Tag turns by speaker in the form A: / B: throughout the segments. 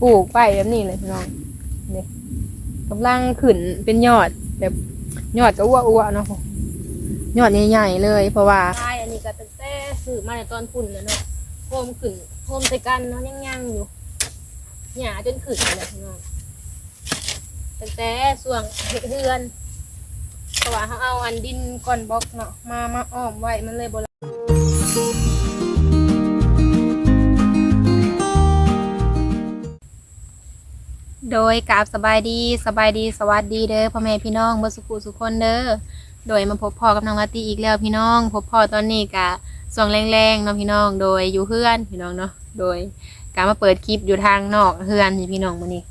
A: ปลูกไปแบบนี้เลยพี่น้องนี่กำลังขึ้นเป็นยอดแบบยอดก็อ้วอ้วๆเนาะยอดใหญ่ๆเลย เพราะว่าใช่อันนี้ก็ตั้งแต่ซื้อมาในตอนพุ่นแล้วเนาะโฮมขึ้นโฮมใส่กันเนาะยังยังๆอยู่หยาจนขึ้นเลยพี่น้องตั้งแต่ส่วงเฮ็ดเฮือนเพราะว่าเขาเอาอันดินก้อนบล็อกเนาะมามาอ้อมไว้มันเลยบ โดยกราบสบายดีสบายดีสวัสดีเด้อพ่อแม่พี่น้องเบอสุขุสุขคนเด้อโดยมาพบพ่อกับน้องวัตตีอีกแล้วพี่น้องพบพ่อตอนนี้กะส่วงแรงๆเนาะพี่น้องโดยอยู่เฮือนพี่น้องเนาะโดยการมาเปิดคลิปอยู่ทางนอกเฮือนพี่น้องมื้อนี้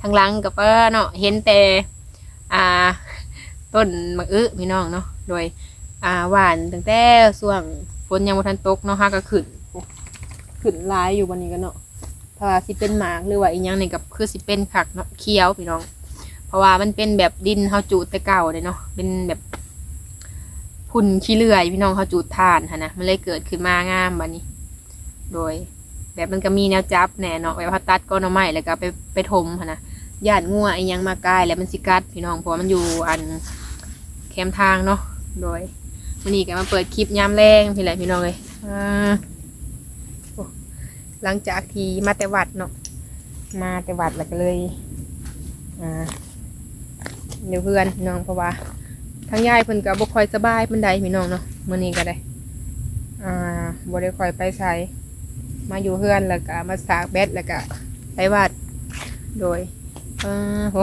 A: ทางหลังกับว่าเนาะเห็นแต่อ่าต้นมะอึพี่น้องเนาะโดยอ่าหวานตั้งแต่ช่วงฝนยังบ่ทันตกเนาะฮะก็ขึ้นขึ้นหลายอยู่วันนี้กันเนาะ ถ้าว่าสิเป็นหมากหรือว่าอีกอย่างหนึงกับคือสิเป็นผักเนาะเคี้ยวพี่น้อง เพราะว่ามันเป็นแบบดินเฮาจูดแต่เก่าเลยเนาะเป็นแบบพุ่นขี้เลื่อยพี่น้องเฮาจูดทานค่ะนะมันเลยเกิดขึ้นมางามบัดนี้ โดย แบบมันก็มีแนวจับแน่เนาะไว้พาตัดก้อนเอไม้แล้วก็ไปไปถมค่ะนะย่านงัวไอ้หยังมาใกล้แล้วมันสิกัดพี่น้องเพราะมันอยู่อันแคมทางเนาะโดยวันนี้ก็มาเปิดคลิปยามแรงพี่แหละพี่น้องเลยอ่า หลังจากที่มาแต่วัดเนาะมาแต่วัดแล้วก็เลยอ่าเดี๋ยวเพื่อนน้องเพราะว่าทางยายเพิ่นก็บ่ค่อยสบายปานใดพี่น้องเนาะมื้อนี้ก็ได้อ่าบ่ได้ค่อยไปไสมาอยู่เพื่อนแล้วก็มาสากแบตแล้วก็ไปวัดโดยอ่าโห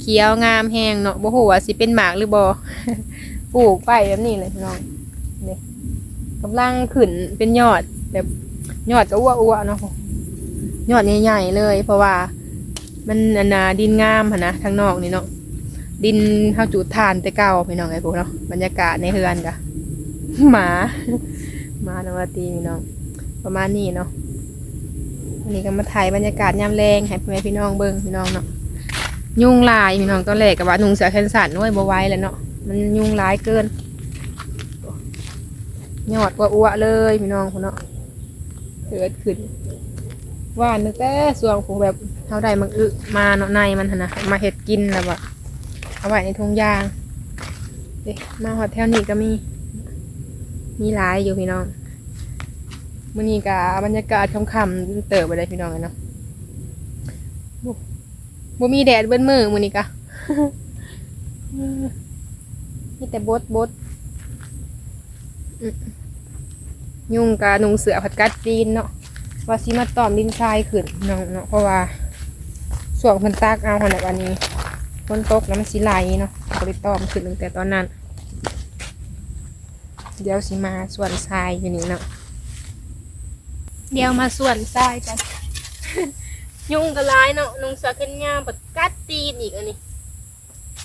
A: เขียวงามแห้งเนาะบ่ฮู้ว่าสิเป็นหมากหรือบ่ปลูกไปแบบนี้เลยพี่น้องนี่กำลังขึ้นเป็นยอดแบบ ยอดก็อ้วอ้วๆเนาะยอดใหญ่ๆเลย เพราะว่า มันอันนาดินงามหั่นนะทางนอกนี่เนาะดินเฮาจูดทานแต่เก่าพี่น้องไอ้พวกเนาะบรรยากาศในเฮือนกะหมาหมานวาตีพี่น้อง ประมาณนี้เนาะวันนี้ก็มาถ่ายบรรยากาศยามแรงให้พ่อแม่พี่น้องเบิ่งพี่น้องเนาะยุงลายพี่น้องตอนแรกกับว่านุงเสือแขนสั้นด้วยบ่ไว้แล้วเนาะมันยุงลายเกินยอดกว่าอ้วเลยพี่น้องพุ่นเนาะ เกิดขึ้นว่านตั้งแต่สวงผมแบบเท่าใดมันอึมาเนาะในมันหั่นนะมาเห็ดกินแล้วอะเอาไว้ในถุงยางเด็มาหอดแถวนี้ก็มี มีหลายอยู่พี่น้องมื่อนี้กะบรรยากาศค่ำๆเติบไปเลยพี่น้องเนาะบ่มีแดดเบิ้นมือมื่อนี้กะมีแต่บดบดอืม ยุ่งกะนุงเสือผัดกัดตีนเนาะว่าสิมาตอมดินทรายขึ้นเนาะเนาะเพราะว่าส่วงเพิ่นตากเอาขนาดวันนี้ฝนตกแล้วมันสิไหลเนาะก็เลยตอมขึ้นตั้งแต่ตอนนั้น เดี๋ยวสิมาส่วนทรายอยู่นี่เนาะเดี๋ยวมาส่วนทรายกัน ยุ่งกระลายเนาะนุงเสือขึ้นยามปัดกัดตีนอีกอันนี้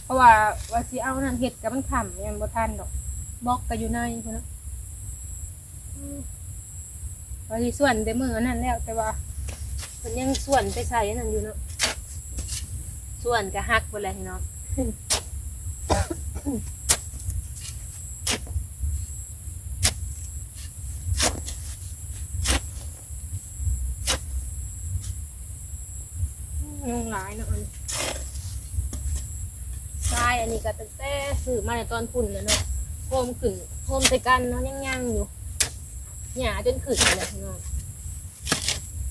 A: เพราะว่าว่าสิเอานั่นเห็ดกับมันขำยังบ่ทันดอกบล็อกก็อยู่ในพุ่นนะ อืมว่าสิส่วนแต่มืออันนั่นแล้วแต่ว่ามันยังส่วนไปใส่อันนั่นอยู่เนาะส่วนก็หักไปเลยเนาะยุงหลายเนาะอันนี้ทรายอันนี้ก็ตั้งแต่ซื้อมาในตอนพุ่นแล้วเนาะโฮมขึ้นโฮมใส่กันเนาะยังยังๆอยู่ หยาจนขึ้นเลยพี่น้อง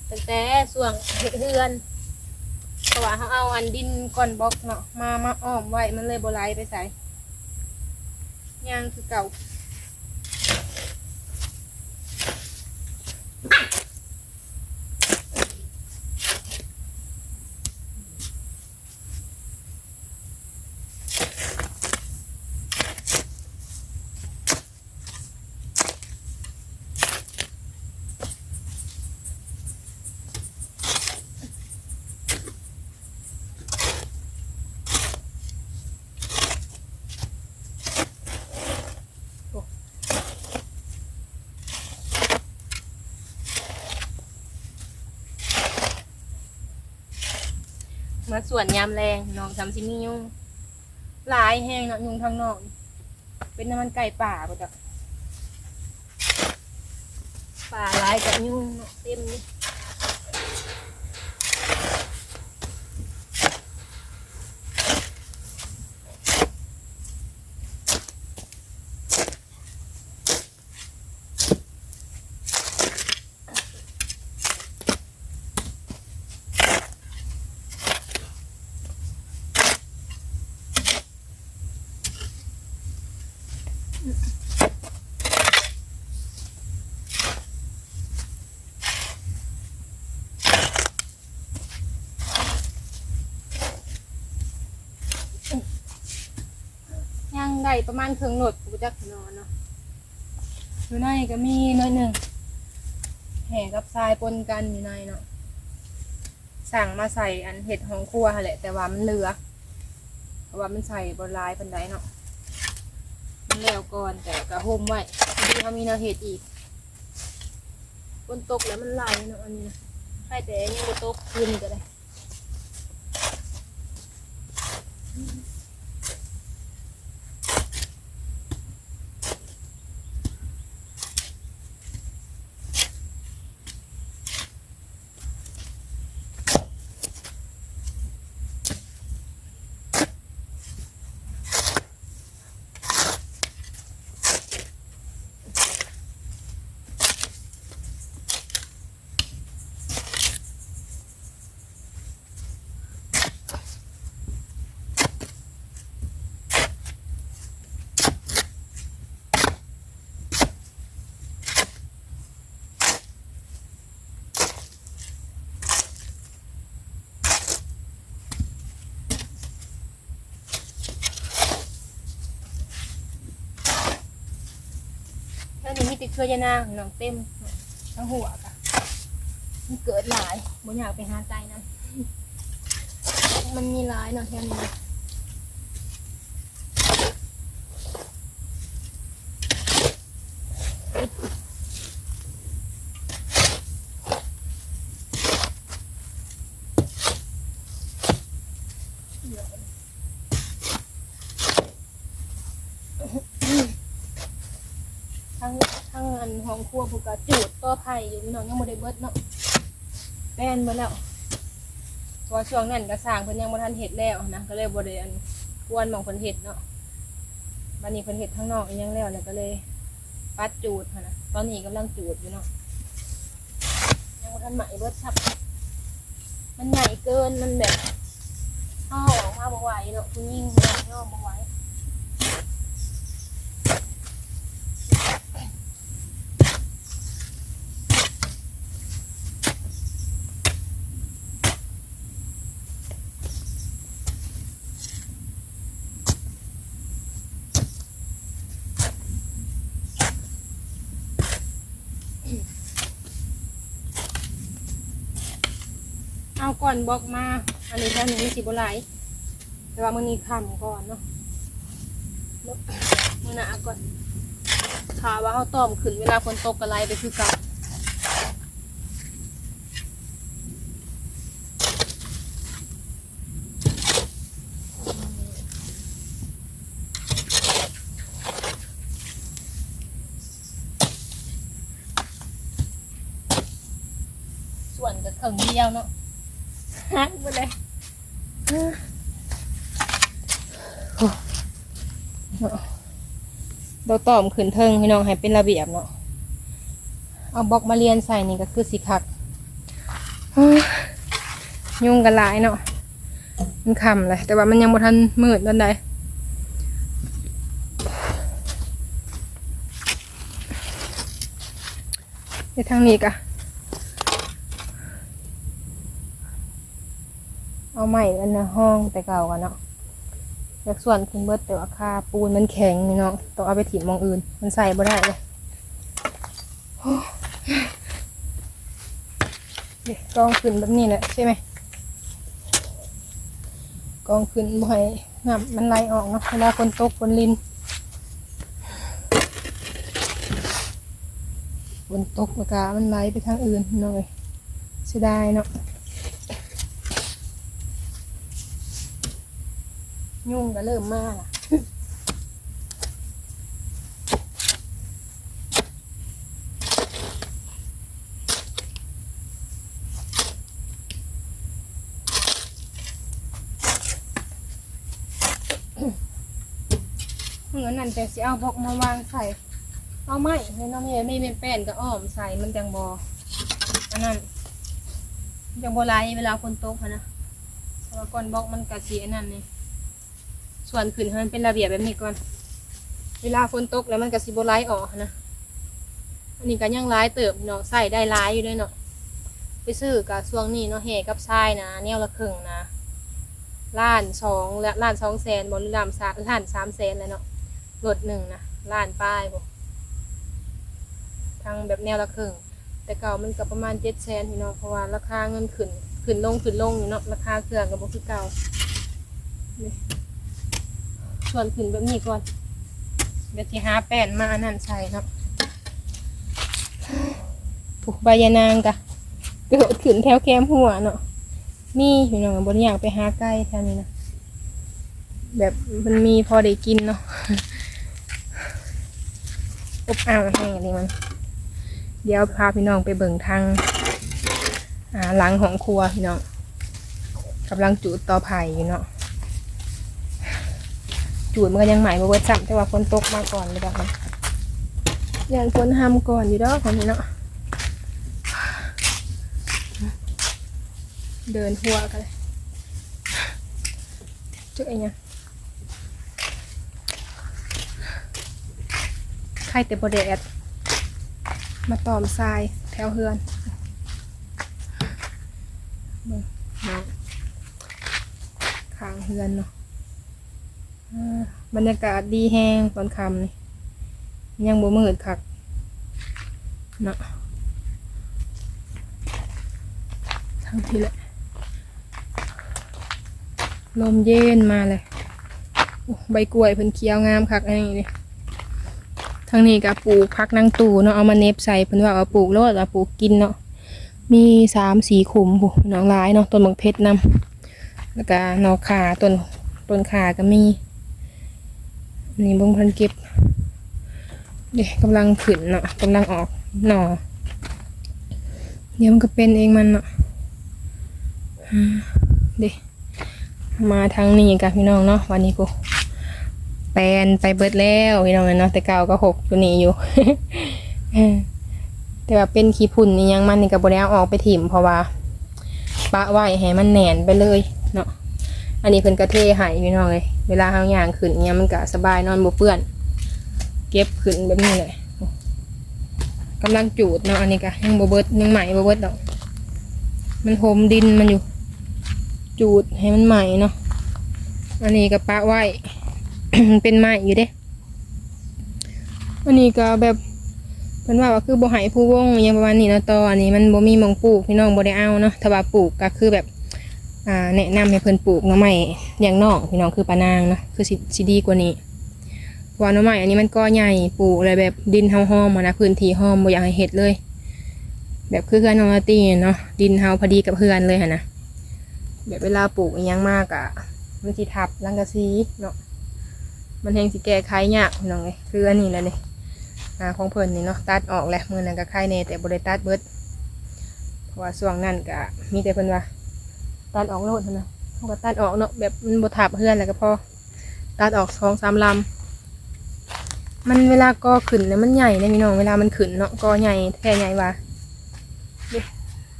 A: ตั้งแต่ส่วงเฮ็ดเฮือนเพราะว่าเขาเอาอันดินก่อนบล็อกเนาะมามาอ้อมไว้มันเลยโบไลไปใส่ยางคือเก่า มาส่วนยามแรงน้องทำซิมียุงหลายแห้งเนาะยุงทางนอก เป็นน้ำมันไก่ป่าปะจ้ะป่าหลายกับยุงเนาะเต็มนี่ ได้ประมาณครึ่งหลดกูจักนอนเนาะอยู่ในก็มีน้อยหนึ่งแห่กับทรายปนกันอยู่ในเนาะสั่งมาใส่อันเห็ดของครัวแหละ แต่ว่ามันเหลือเพราะว่ามันใส่บนลายปันไดเนาะมันแล้วก่อนแต่ก็ห่มไว้ที่เขามีแนวเห็ดอีกฝนตกแล้วมันไหลเนาะอันนี้นะใช่แต่ยังบ่ตกคืนนี้ก็ได้ แล้วนี่มีติดเชื้อยานางน้องเต็มทั้งหัวกะมันเกิดหลายบ่อยากไปหาไกลนะมันมีหลายเนาะแถวนี้ ทั้งทั้งอันห้องครัวผูกกระจูดต่อไผ่อยู่พี่น้องยังบ่ได้เบิดเนาะแป้นเบิดแล้วเพราะว่าช่วงนั้นก็สร้างเพิ่นยังบ่ทันเฮ็ดแล้วนะก็เลยบ่ได้อันกวนหมองเพิ่นเฮ็ดเนาะบัดนี้เพิ่นเฮ็ดข้างนอกอีหยังแล้วแล้วก็เลยปัดจูดหั่นนะตอนนี้กำลังจูดอยู่เนาะยังบ่ทันใหม่เบิดซับมันใหญ่เกินมันแบบเฮาออกมาบ่ไหวเนาะผู้หญิงเนาะย่อบ่ไหวเอา ก่อนบอกมา อันนี้แค่นี้มีสิบ่หลแต่ว่ามื้อนี้ค่ำก่อนเนาะมื้อหนาก่อนข่าว่าเฮาต้อมขึ้นเวลาฝนตกก็ไหลไปคือก่าส่วนกับเข่งเดียวเนาะ หักไปเลยเราตอมขืนเทิงพี่น้องให้เป็นระเบียบเนาะ เอาบล็อกมาเรียนใส่นี่ก็คือสีคักยุ่งกันหลายเนาะ มันคำเลยแต่ว่ามันยังบ่ทันมืดตอนใดในทางนี้กะ เอาใหม่อันนะห้องแต่เก่ากันเนาะอยากส่วนขึ้นเบิดแต่ว่าคาปูนมันแข็งนี่เนาะต้องเอาไปถิ่มมองอื่น มันใส่บ่ได้เลยเดี๋ยวกองขึ้นแบบนี้แหละใช่ไหมกองขึ้นบ่อยน้ำมันไหลออกเนาะเวลาคนตกคนลินฝนตกอากาศมันไหลไปทางอื่นหน่อยเสียดายเนาะ ยุ่งก็เริ่มมาล่ะเหมือนนั่นแต่สิเอาบอกมาวางใส่ เอาไม้ให้น้องเมย์ไม่เป็นแป้นก็อ้อมใส่มันจังบออันนั้นจังบอไหลเวลาคนตกนะเพราะว่ก้อนบล็อกมันกระเสีอันนั้นนี่ ส่วนขึ้นให้มันเป็นระเบียบแบบนี้ก่อน เวลาฝนตกแล้วมันก็สิบไลออกนะอันนี้ก็ยังร้ายเติบเนาะใส่ได้ร้ายอยู่ด้วยเนาะไปซื้อกับช่วงนี้เนาะแห่กับทรายนะแนวละครึ่งนะล้านสองและล้านสองแสนบอลลามสามล้านสามแสนเลยเนาะรถหนึ่งนะล้านป้ายบ่ทางแบบแนวละครึ่ง แต่เก่ามันก็ประมาณเจ็ดแสนพี่น้องเพราะว่าราคาเงินขึ้นขึ้นลงขึ้นลงอยู่เนาะราคาเครื่องก็บ่คือเก่านี่ ส่วนขึ้นแบบนี้ก่อนเดี๋ยวสิหาแป้นมาอันนั้นใส่เนาะผูกใบยานางกะเกิดขึ้นแถวแคมหัวเนาะมีพี่น้องบนอยากไปหาใกล้แถวนี้นะแบบมันมีพอได้กินเนาะอบอ้าวแห้งอันนี้มัน เดี๋ยวพาพี่น้องไปเบิ่งทางหลังของครัวพี่น้องกำลังจูดต่อไผ่อยู่เนาะ จูดมันก็ยังใหม่บ่เบิดซ้ำแต่ว่าฝนตกมาก่อนเลยแบบอย่างฝนห้ามก่อนอยู่ดอกคนนี้เนาะเดินหัวกันเลยเจอไอ้เนี่ยไข่แต่บดแดดมาตอมทรายแถวเฮือนเบิ่งเนาะข้างเฮือนเนาะ บรรยากาศดีแห้งตอนค่ำนี่ยังบ่มืดคักเนาะทั้งทีแหละลมเย็นมาเลยใบกล้วยเพิ่นเคี้ยวงามคักอันนี้นี่ทางนี้ก็ปลูกพักนางตู่เนาะเอามาเน็บใส่เพิ่นว่าเอาปลูกแล้วเอาปลูกกินเนาะมีสามสีขุมผู้น้องหลายเนาะต้นบักเพชรนำแล้วก็นอขาต้นต้นขาก็มี นี่บงพิ่นเก็บเด็กกำลังขึ้นเนาะกำลังออกหน่อเดี๋ยวมันก็เป็นเองมันเนาะเด็กมาทางนี้กับพี่น้องเนาะวันนี้กูแปนไปเบิดแล้วพี่น้องเนาะแต่เก่าก็หกตัวนี้อยู่แต่ว่าเป็นขี้พุ่นนี่ยังมันนี่กับบได้เอออกไปถิ่มเพราะว่าปะไว้ให้มันแหนนไปเลยเนาะ อันนี้เพิ่นกระเทให้พี่น้องเลยเวลาเฮาย่างขึ้นเนี่ยมันก็สบายนอนบ่เปื้อน เก็บขึ้นแบบนี้เลยกำลังจูดเนาะอันนี้ก็ยังบ่เบิดยังใหม่บ่เบิดดอก มันโฮมดินมันอยู่ จูดให้มันใหม่เนาะอันนี้ก็ปะไว้ เป็นไม้อยู่เด้ อันนี้ก็แบบเพิ่นว่าว่าคือบ่ให้ผู้วงอหยังประมาณนี้เนาะตออันนี้มันบ่มีมองปลูกพี่น้องบ่ได้เอาเนาะถ้าว่าปลูกก็คือแบบ อ่าแนะนำให้เพิ่นปลูกหน่อไม้อย่างนอกพี่น้องคือปะนางเนาะคือสิสิดีกว่านี้ว่าหน่อไม้อันนี้มันก็ใหญ่ปลูกอะไรแบบดินเฮาห้อมนะพื้นที่ห้อมบ่อยากให้เฮ็ดเลย แบบคือเฮือนน้องตีเนาะดินเฮาพอดีกับเฮือนเลยหั่นนะแบบเวลาปลูกอิหยังมากอะมันสิทับรังกะซีเนาะมันแหงสิแก้ไขยากพี่น้องเลยคืออันนี้แหละนี่อ่าของเพิ่นนี่เนาะตัดออกแหละมือนั้นก็ไข่แน่แต่บ่ได้ตัดเบิดเพราะว่าช่วงนั้นก็มีแต่เพิ่นว่า ตัดออกโลดนะเขาก็ตัดออกเนาะแบบมันบ่ทับเฮือนแล้วก็พอตัดออกสองสามลำมันเวลาก็ขึ้นเนี่ยมันใหญ่เนี่ยพี่น้องเวลามันขึ้นเนาะก็ใหญ่แท้ใหญ่ว่า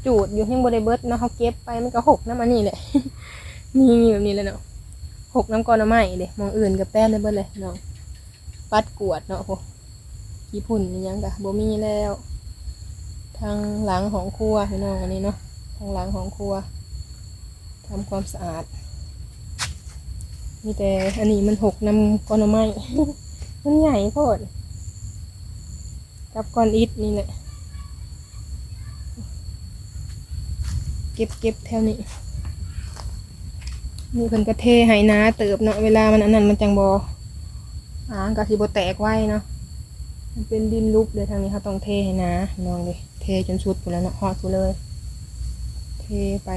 A: จูดอยู่ยังบ่ได้เบิดเนาะเขาเก็บไปมันก็หกน้ำอันนี้แหละนี่มีแบบนี้เลยเนาะหกน้ำก้อนน้ำไม้เด้มองอื่นกับแป้นได้เบิดเลยเนาะปัดกวดเนาะพวกขี้พุ่นนี่ยังกะบ่มีแล้ว ทางหลังของครัวพี่น้องอันนี้เนาะทางหลังของครัว ทำความสะอาด มีแต่อันนี้มันหกนำก้อนไม้มันใหญ่โพดกับก้อนอิฐนี่แหละเก็บเก็บแถวนี้นี่เพิ่นก็เทให้นาเติบเนาะเวลามันอันนั้นมันจังบออ่างก็สิบแตกไว้เนาะมันเป็นดินลุกเลยทางนี้เขาต้องเทให้นาลองดิเทจนสุดไปแล้วเนาะฮอดไปเลย เทไป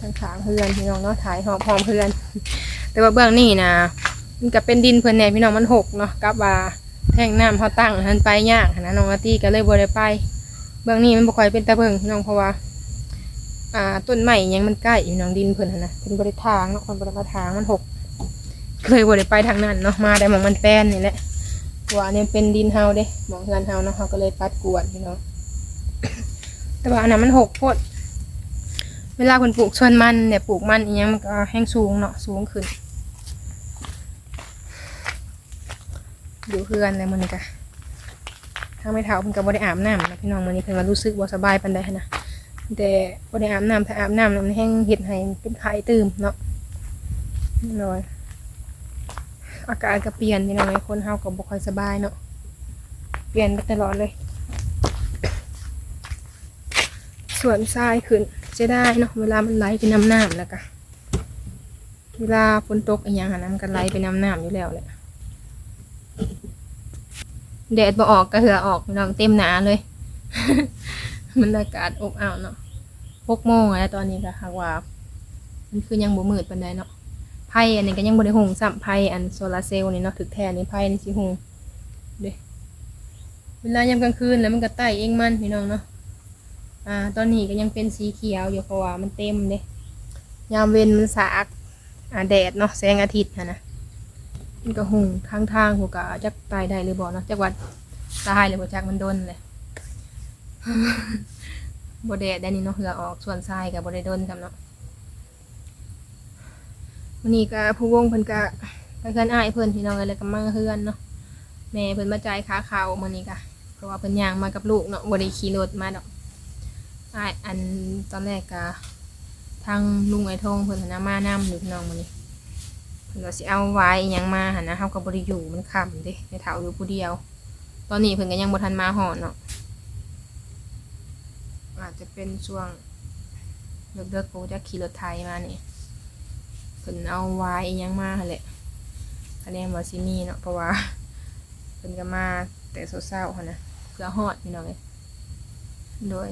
A: ทางขางเพื่อนพี่น้องเนาะถ่ายหอบหอมเพื่อน แต่ว่าเบื้องนี่นะมันก็เป็นดินเพื่อนแน่พี่น้องมันหกเนาะกับว่าแท่งน้ำเขาตั้งหันไปยากนะน้องอาตี้ก็เลยบ่ได้ไปเบื้องนี้มันบ่ค่อยเป็นตะเบิงพี่น้องเพราะว่า อ่าต้นไม้อิหยังมันใกล้อยู่น้องดินเพิ่นหั่นนะเป็นบริทางเนาะคนบริมาทางมันหกเคยบริไปทางนั้นเนาะมาได้หมองมันแป้นนี่แหละเพราะว่าอันนี้เป็นดินเฮาเด้หมองเฮือนเฮาเนาะเฮาก็เลยปัดกวดพี่น้องแต่ว่าอันนั้นมันหกโพด เวลาคนปลูกชวนมันเนี่ยปลูกมันอีหยังมันก็แห้งสูงเนาะสูงขึ้น อยู่เฮือนเลยมันก็ทางไม่เท่าเพิ่นก็บ่ได้อาบน้ำนะพี่น้องมื้อนี้เพิ่นว่ารู้สึกบ่สบายปานใดหั้นะแต่บ่ได้อาบน้ำถ้าอาบน้ำแล้วมันแห้งเห็ดให้เป็นไข้ตื่มเนาะน้อยอากาศก็เปลี่ยนพี่น้องคนเฮาก็บ่ค่อยสบายเนาะเปลี่ยนไปตลอดเลย สวนทรายขึ้น จะได้เนาะเวลามันไหลไปน้ำน้ำแล้วก็เวลาฝนตกอีหยังหาน้ำกันไหลไปน้ำน้ำอยู่แล้วแหละแดดบ่ออกก็เหือออกพี่น้องเต็มหนาเลย มันอากาศอบอ้าวเนาะหกโมงแล้วตอนนี้ก็หากว่า มันคือยังบ่มืดปานใดเนาะไพ่อันนี้ก็ยังบ่ได้หุงซ้ำไพ่อันโซลาร์เซลล์นี่เนาะถึกแท้นี่ไพ่นี่สิหุงเด้เวลายามกลางคืนแล้วมันก็ไต่เองมันพี่น้องเนาะ อ่าตอนนี้ก็ยังเป็นสีเขียวอยู่เพราะว่ามันเต็มเด้ยามเว้นมันสากอ่าแดดเนาะแสงอาทิตย์นะนะมันก็หุงทางทางหัวกะจักตายได้หรือบ่เนาะจักวัดตายหรือบ่จักมันโดนเลยบแดดได้นี่เนาะเหงื่อออกส่วนทรายกับบ่ได้โดนจำเนาะวันนี้ก็ผู้วงเพิ่นก็ไปเฮือนอ้ายเพิ่นพี่น้องเลยก็มาเฮือนเนาะแม่เพิ่นมาจ่ายค่าข้าวมื้อนี้ก็เพราะว่าเพิ่นย่างมากับลูกเนาะบ่ได้ขี่รถมาดอก อ้ายอันตอนแรกก็ทางลุงไอ้ทงเพิ่นหันนะมานำอยู่พี่น้องมื้อนี้เพิ่นว่าสิเอาไว้อิหยังมาหันนะเฮาก็บ่ได้อยู่มันค่ำเด้ในเฒ่าอยู่ผู้เดียว ตอนนี้เพิ่นก็ยังบ่ทันมาหอนเนาะอาจจะเป็นช่วงเลิกๆกูจะขี่รถไถมานี่เพิ่นเอาไว้อิหยังมาหั่นแหละคะแนนว่าสิมีเนาะเพราะว่าเพิ่นก็มาแต่เช้าๆหั่นนะเพื่อฮอดพี่น้องเอ้ยโดย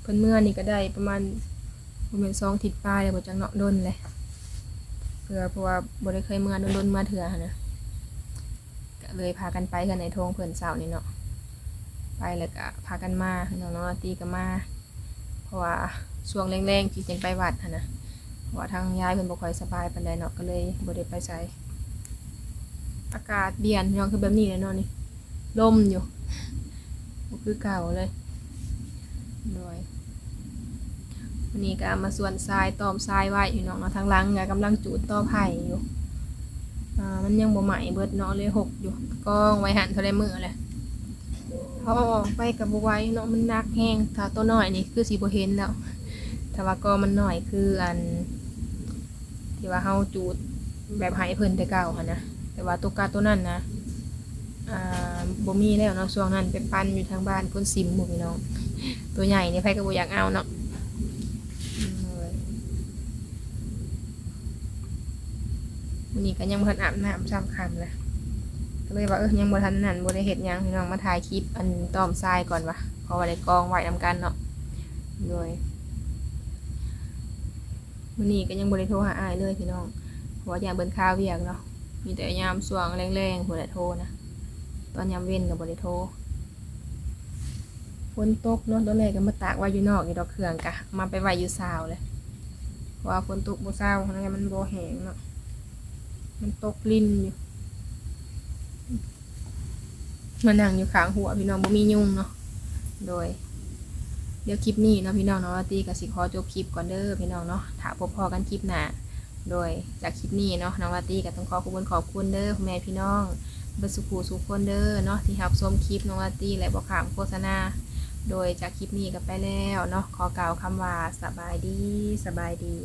A: เพิ่นเมื่อนี่ก็ได้ประมาณประมาณสองทิศปลายเลยบ่จังเนาะดนเลยเพื่อเพราะว่าบ่ได้เคยเมื่อดนๆเมื่อเถื่อหั้นนะก็เลยพากันไปกันในทงเพิ่นเสาร์นี่เนาะไปแล้วก็พากันมาน้องๆตีก็มาเพราะว่าช่วงแรงๆที่จังไปวัดหั้นนะเพราะว่าทางยายเพิ่นบ่ค่อยสบายปานใดเนาะก็เลยบ่ได้ไปไสอากาศเปลี่ยนน้องคือแบบนี้เลยเนาะนี่ลมอยู่บ่คือเก่าเลย ด้วยวันนี้ก็เอามาส่วนทรายตอมทรายไว้อยู่เนาะเนาทางหลังก็กำลังจูดต่อไผ่อยู่อ่ามันยังบ่ใหม่เบิดเนาะเลยหกอยู่กองไว้หันเท่าไรมือเลยเขาเอออกไปกับบ่ไว้เนาะมันนักแห้งถ้าตัวน้อยนี่คือสีบ่เห็นแล้วถ้าว่ากอมันหน้อยคืออัน ที่ว่าเฮาจูดแบบให้เพิ่นแต่เก่าหั่นนะแต่ว่าตัวกาตัวนั้นนะอ่าบ่มีแล้วเนาะช่วงนั้นไปปั่นอยู่ทางบ้านเพิ่นซิมหมู่พี่น้อง ตัวใหญ่นี่ใครก็บ่อยากเอาเนาะวันนี้ก็ยังบ่ทันอาบน้ำซ้ำคำเลยก็เลยว่าเออยังบ่ทันนั่นบ่ได้เฮ็ดหยังพี่น้องมาถ่ายคลิปอันต้อมทรายก่อนวะเพราะว่าได้กองไว้นำกันเนาะโดยวันนี้ก็ยังบ่ได้โทรหาอ้ายเลยพี่น้องเพราะว่าอย่ากเบิ่นข้าวเวียกเนาะมีแต่ยามสว่างแรงๆบ่ได้โทรนะตอนยามเว้นก็บ่ได้โทร ฝนตกเนาะตอนแรกก็มาตากไว้อยู่นอกอยู่ดอกเครื่องกะมาไปไว้อยู่ซาวเลยเพราะว่าฝนตกบ่ซาวนั่นไงมันบ่แห้งเนาะมันตกลิ้นอยู่มานั่งอยู่ข้างหัวพี่น้องบ่มียุงเนาะโดย เดี๋ยวคลิปนี้เนาะพี่น้องเนาะตีกับสิขอจบคลิปก่อนเด้อพี่น้องเนาะถ้าพบพอกันคลิปหน้าโดยจากคลิปนี้เนาะน้องลาตีก็ต้องขอขอบคุณขอบคุณเด้อพ่อแม่พี่น้องเบดสุขูสุขคนเด้อเนาะที่รับชมคลิปน้องลาตีและบ่ขามโฆษณา โดยจากคลิปนี้ก็ไปแล้วเนาะขอกล่าวคำว่าสบายดีสบายดี